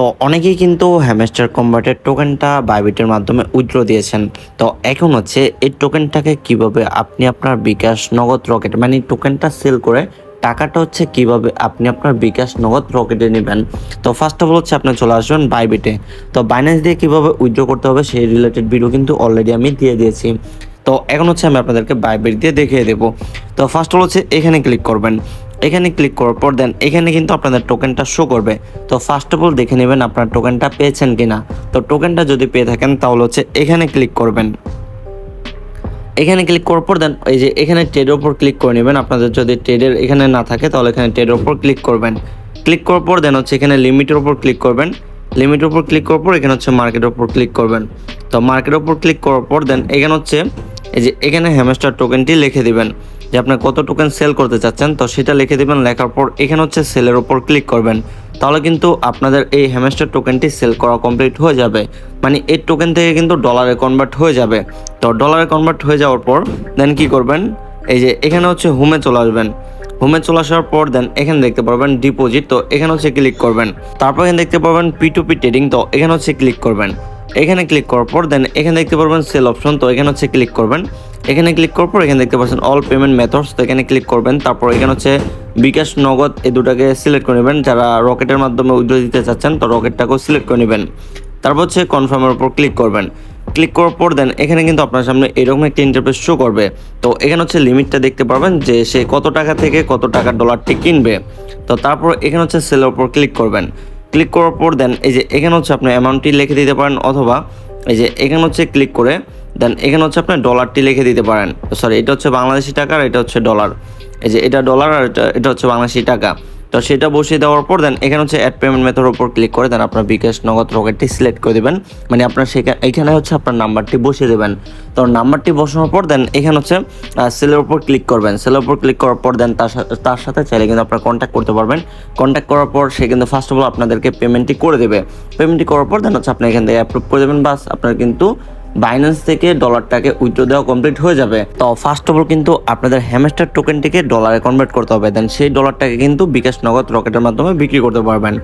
তো অনেকেই কিন্তু হ্যামেস্টার কনভার্টের টোকেনটা বাইবিটের মাধ্যমে উইথড্র দিয়েছেন। তো এখন হচ্ছে এই টোকেনটাকে কীভাবে আপনি আপনার বিকাশ নগদ রকেট মানে টোকেনটা সেল করে টাকাটা হচ্ছে কীভাবে আপনি আপনার বিকাশ নগদ রকেটে নেবেন। তো ফার্স্ট অফ অল হচ্ছে আপনি চলে আসবেন বাইবিটে তো বাইন্যান্স দিয়ে কীভাবে উইথড্র করতে হবে সেই রিলেটেড ভিডিও কিন্তু অলরেডি আমি দিয়ে দিয়েছি। তো এখন হচ্ছে আমি আপনাদেরকে বাইবিট দিয়ে দেখিয়ে দেবো। তো ফার্স্ট অল হচ্ছে এখানে ক্লিক করবেন। এখানে ক্লিক করার পর দেন এখানে কিন্তু আপনাদের টোকেনটা শো করবে। তো ফার্স্ট অফ অল দেখে নেবেন আপনার টোকেনটা পেয়েছেন কিনা। তো টোকেনটা যদি পেয়ে থাকেন তাহলে হচ্ছে এখানে ক্লিক করবেন। এখানে ক্লিক করার পর দেন এই যে এখানে ট্রেডের ওপর ক্লিক করে নেবেন। আপনাদের যদি ট্রেডের এখানে না থাকে তাহলে এখানে ট্রেডের ওপর ক্লিক করবেন। ক্লিক করার পর দেন হচ্ছে এখানে লিমিটের ওপর ক্লিক করবেন। লিমিটের ওপর ক্লিক করার পর এখানে হচ্ছে মার্কেটের ওপর ক্লিক করবেন। তো মার্কেটের ওপর ক্লিক করার পর দেন এখানে হচ্ছে এই যে এখানে হ্যামস্টার টোকেনটি লিখে দিবেন। যে আপনি কত টোকেন সেল করতে চাচ্ছেন, তো সেটা লিখে দিবেন, লেখার পর এখানে হচ্ছে সেলের ওপর ক্লিক করবেন। তাহলে কিন্তু আপনাদের এই হ্যামস্টার টোকেনটি সেল করা কমপ্লিট হয়ে যাবে। মানে এই টোকেন থেকে কিন্তু ডলারে কনভার্ট হয়ে যাবে। তো ডলারে কনভার্ট হয়ে যাওয়ার পর দেন কি করবেন? এই যে এখানে হচ্ছে হোমে চলে আসবেন। হোমে চলে আসার পর দেন এখানে দেখতে পারবেন ডিপোজিট তো এখানে হচ্ছে ক্লিক করবেন। তারপর এখানে দেখতে পারবেন পি টু পি ট্রেডিং তো এখানে হচ্ছে ক্লিক করবেন। এখানে ক্লিক করার পর দেন এখানে দেখতে পারবেন সেল অপশন তো এখানে হচ্ছে ক্লিক করবেন। এখানে ক্লিক করার পর, এখানে দেখতে পাচ্ছেন অল পেমেন্ট মেথডস তো এখানে ক্লিক করবেন। তারপর এখানে হচ্ছে বিকাশ নগদ এই দুটাকে সিলেক্ট করে নেবেন। যারা রকেটের মাধ্যমে উইথড্র দিতে চাচ্ছেন, তো রকেটটাকেও সিলেক্ট করে নেবেন। তারপর হচ্ছে কনফার্মের উপর ক্লিক করবেন। ক্লিক করার পর দেন এখানে কিন্তু আপনার সামনে এরকম একটা ইন্টারফেস শো করবে। তো এখানে হচ্ছে লিমিটটা দেখতে পারবেন যে সে কত টাকা থেকে কত টাকা ডলারটি কিনবে। তো তারপর এখানে হচ্ছে সেলের উপর ক্লিক করবেন। ক্লিক করার পর দেন এই যে এখানে হচ্ছে আপনি অ্যামাউন্টটি লিখে দিতে পারেন অথবা এই যে এখানে হচ্ছে ক্লিক করে দেন এখানে হচ্ছে আপনি ডলারটি লিখে দিতে পারেন। সরি এটা হচ্ছে বাংলাদেশি টাকা আর এটা হচ্ছে ডলার এই যে এটা ডলার আর এটা এটা হচ্ছে বাংলাদেশি টাকা। তো সেটা বসিয়ে দেওয়ার পর দেন এখানে হচ্ছে অ্যাড পেমেন্ট মেথডের উপর ক্লিক করে দেন আপনার বিকাশ নগদ রকেটটি সিলেক্ট করে দেবেন। মানে আপনার সেখানে এখানে হচ্ছে আপনার নাম্বারটি বসিয়ে দেবেন। তো নাম্বারটি বসানোর পর দেন এখানে হচ্ছে সেলের উপর ক্লিক করবেন। সেলের উপর ক্লিক করার পর দেন তার সাথে তার সাথে চাইলে কিন্তু আপনার কন্ট্যাক্ট করতে পারবেন। কন্ট্যাক্ট করার পর সে কিন্তু ফার্স্ট অফ অল আপনাদেরকে পেমেন্টটি করে দেবে। পেমেন্টটি করার পর দেন হচ্ছে আপনি এখান থেকে অ্যাপ্রুভ করে দেবেন। বাস আপনার কিন্তু বাইন্যান্স থেকে ডলারটাকে উইথড্র দেওয়া কমপ্লিট হয়ে যাবে। তো ফার্স্ট অফ অল কিন্তু আপনাদের হ্যামস্টার টোকেনটিকে ডলারে কনভার্ট করতে হবে। দেন সেই ডলারটাকে কিন্তু বিকাশ নগদ রকেটের মাধ্যমে বিক্রি করতে পারবেন।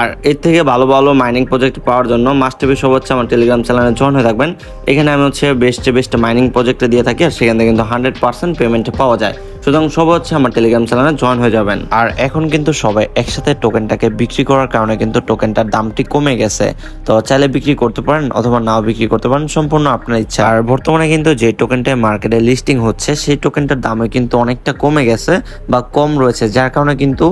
আর এর থেকে ভালো ভালো মাইনিং প্রজেক্ট পাওয়ার জন্য মাস্ট বি সব হচ্ছে আমার টেলিগ্রাম চ্যানেলে জয়েন হয়ে থাকবেন। এখানে আমি হচ্ছে বেস্ট বেস্ট মাইনিং প্রজেক্টে দিয়ে থাকি আর সেখান থেকে কিন্তু হান্ড্রেড পার্সেন্ট পেমেন্ট পাওয়া যায়। সুতরাং সব হচ্ছে আমার টেলিগ্রাম চ্যানেলে জয়েন হয়ে যাবেন। আর এখন কিন্তু সবাই একসাথে টোকেনটাকে বিক্রি করার কারণে কিন্তু টোকেনটার দামটি কমে গেছে। তো চাইলে বিক্রি করতে পারেন অথবা নাও বিক্রি করতে পারেন, সম্পূর্ণ আপনার ইচ্ছা। আর বর্তমানে কিন্তু যে টোকেনটা মার্কেটে লিস্টিং হচ্ছে, সেই টোকেনটার দামে কিন্তু অনেকটা কমে গেছে বা কম রয়েছে, যার কারণে কিন্তু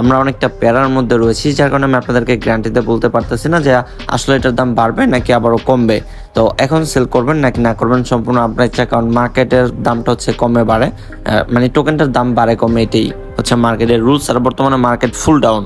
আমরা অনেকটা প্যারার মধ্যে রয়েছি, যার কারণে আমি আপনাদেরকে গ্যারান্টিতে বলতে পারতেছি না যে আসলে এটার দাম বাড়বে নাকি আবারও কমবে। তো এখন সেল করবেন নাকি না করবেন সম্পূর্ণ আপনার ইচ্ছা, কারণ মার্কেটের দামটা হচ্ছে কমে বাড়ে। মানে টোকেনটার দাম বাড়ে কমে, এটাই হচ্ছে মার্কেটের রুলস আর বর্তমানে মার্কেট ফুল ডাউন